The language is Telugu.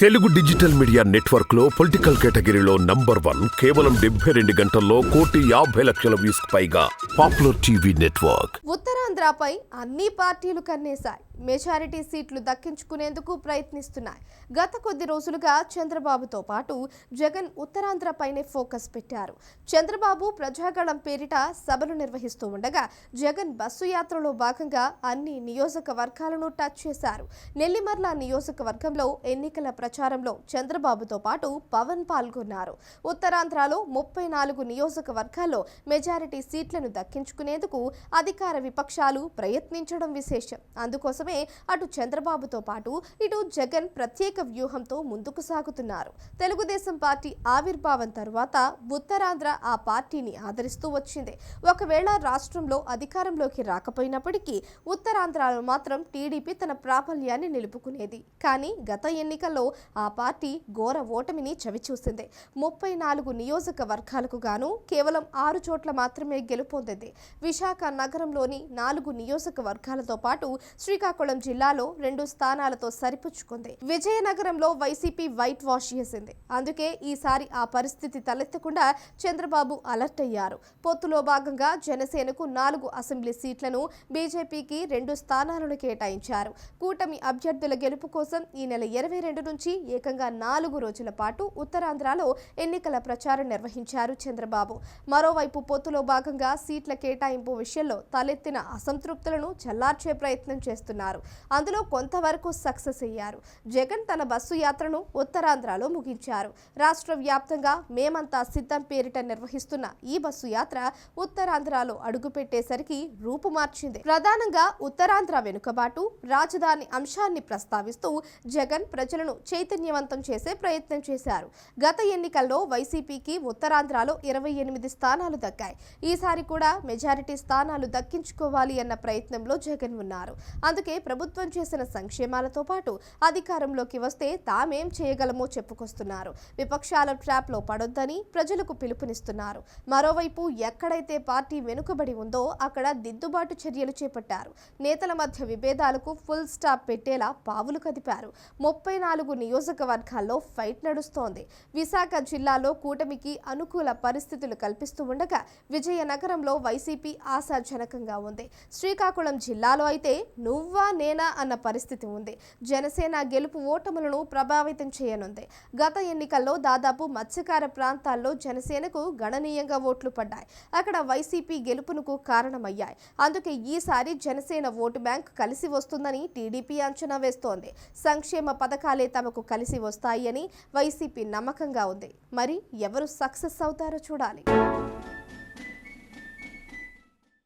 తెలుగు డిజిటల్ మీడియా నెట్వర్క్లో పొలిటికల్ కేటగిరీలో నంబర్ వన్ కేవలం డెబ్బై రెండు గంటల్లో కోటి యాభై లక్షల వ్యూస్ పైగా పాపులర్ టీవీ నెట్వర్క్. ఉత్తరాంధ్రపై అన్ని పార్టీలు కన్నేశాయి. మెజారిటీ సీట్లు దక్కించుకునేందుకు ప్రయత్నిస్తున్నాయి. గత కొద్ది రోజులుగా చంద్రబాబుతో పాటు జగన్ ఉత్తరాంధ్రపైనే ఫోకస్ పెట్టారు. చంద్రబాబు ప్రజాగళం పేరిట సభలు నిర్వహిస్తూ ఉండగా జగన్ బస్సు యాత్రలో భాగంగా అన్ని నియోజకవర్గాలను టచ్ చేశారు. నెల్లిమర్ల నియోజకవర్గంలో ఎన్నికల ప్రచారంలో చంద్రబాబుతో పాటు పవన్ పాల్గొన్నారు. ఉత్తరాంధ్రలో ముప్పై నాలుగు నియోజకవర్గాల్లో మెజారిటీ సీట్లను దక్కించుకునేందుకు అధికార విపక్షాలు ప్రయత్నించడం విశేషం. అందుకోసమే అటు చంద్రబాబుతో పాటు ఇటు జగన్ ప్రత్యేక వ్యూహంతో ముందుకు సాగుతున్నారు. తెలుగుదేశం పార్టీ ఆవిర్భావం తరువాత ఉత్తరాంధ్ర ఆ పార్టీని ఆదరిస్తూ వచ్చింది. ఒకవేళ రాష్ట్రంలో అధికారంలోకి రాకపోయినప్పటికీ ఉత్తరాంధ్రలో మాత్రం టీడీపీ తన ప్రాబల్యాన్ని నిలుపుకునేది. కానీ గత ఎన్నికల్లో ఆ పార్టీ ఘోర ఓటమిని చవిచూసింది. ముప్పై నాలుగు నియోజకవర్గాలకు గాను కేవలం ఆరు చోట్ల మాత్రమే గెలుపొందింది. విశాఖ నగరంలోని నాలుగు నియోజకవర్గాలతో పాటు శ్రీకాకుళం జిల్లాలో రెండు స్థానాలతో సరిపుచ్చుకుంది. విజయనగరంలో వైసీపీ వైట్ వాష్ చేసింది. అందుకే ఈసారి ఆ పరిస్థితి తలెత్తకుండా చంద్రబాబు అలర్ట్ అయ్యారు. పొత్తులో భాగంగా జనసేనకు నాలుగు అసెంబ్లీ సీట్లను బీజేపీకి రెండు స్థానాలను కేటాయించారు. కూటమి అభ్యర్థుల గెలుపు కోసం ఈ నెల ఇరవై రెండు నుంచి ఏకంగా నాలుగు రోజుల పాటు ఉత్తరాంధ్రలో ఎన్నికల ప్రచారం నిర్వహించారు చంద్రబాబు. మరోవైపు పొత్తులో భాగంగా సీట్ల కేటాయింపు విషయంలో తలెత్తిన అసంతృప్తులను చల్లార్చే ప్రయత్నం చేస్తున్నారు. అందులో కొంతవరకు సక్సెస్ అయ్యారు. జగన్ తన బస్సు యాత్రను ఉత్తరాంధ్రలో ముగించారు. రాష్ట్ర వ్యాప్తంగా మేమంతా సిద్ధం పేరిట నిర్వహిస్తున్న ఈ బస్సు యాత్ర ఉత్తరాంధ్రలో అడుగుపెట్టేసరికి రూపుమార్చింది ప్రధానంగా ఉత్తరాంధ్ర వెనుకబాటు రాజధాని అంశాన్ని ప్రస్తావిస్తూ జగన్ ప్రజలను చైతన్యవంతం చేసే ప్రయత్నం చేశారు. గత ఎన్నికల్లో వైసీపీకి ఉత్తరాంధ్రలో ఇరవై ఎనిమిది స్థానాలు దక్కాయి. ఈసారి కూడా మెజారిటీ స్థానాలు దక్కించుకోవాలి అన్న ప్రయత్నంలో జగన్ ఉన్నారు. అందుకే ప్రభుత్వం చేసిన సంక్షేమాలతో పాటు అధికారంలోకి వస్తే తామేం చేయగలమో చెప్పుకొస్తున్నారు. విపక్షాల ట్రాప్లో పడొద్దని ప్రజలకు పిలుపునిస్తున్నారు. మరోవైపు ఎక్కడైతే పార్టీ వెనుకబడి ఉందో అక్కడ దిద్దుబాటు చర్యలు చేపట్టారు. నేతల మధ్య విభేదాలకు ఫుల్ స్టాప్ పెట్టేలా పావులు కదిపారు. ముప్పై నాలుగు నియోజకవర్గాల్లో ఫైట్ నడుస్తోంది. విశాఖ జిల్లాలో కూటమికి అనుకూల పరిస్థితులు కల్పిస్తూ ఉండగా విజయనగరంలో వైసీపీ ఆశాజనకంగా ఉంది. శ్రీకాకుళం జిల్లాలో అయితే నువ్వా నేనా అన్న పరిస్థితి ఉంది. జనసేన గెలుపు ఓటములను ప్రభావితం చేయనుంది. గత ఎన్నికల్లో దాదాపు మత్స్యకార ప్రాంతాల్లో జనసేనకు గణనీయంగా ఓట్లు పడ్డాయి. అక్కడ వైసీపీ గెలుపునకు కారణమయ్యాయి. అందుకే ఈసారి జనసేన ఓటు బ్యాంక్ కలిసి వస్తుందని టీడీపీ అంచనా వేస్తోంది. సంక్షేమ పథకాలే తమకు కలిసి వస్తాయని వైసీపీ నమ్మకంగా ఉంది. మరి ఎవరు సక్సెస్ అవుతారో చూడాలి.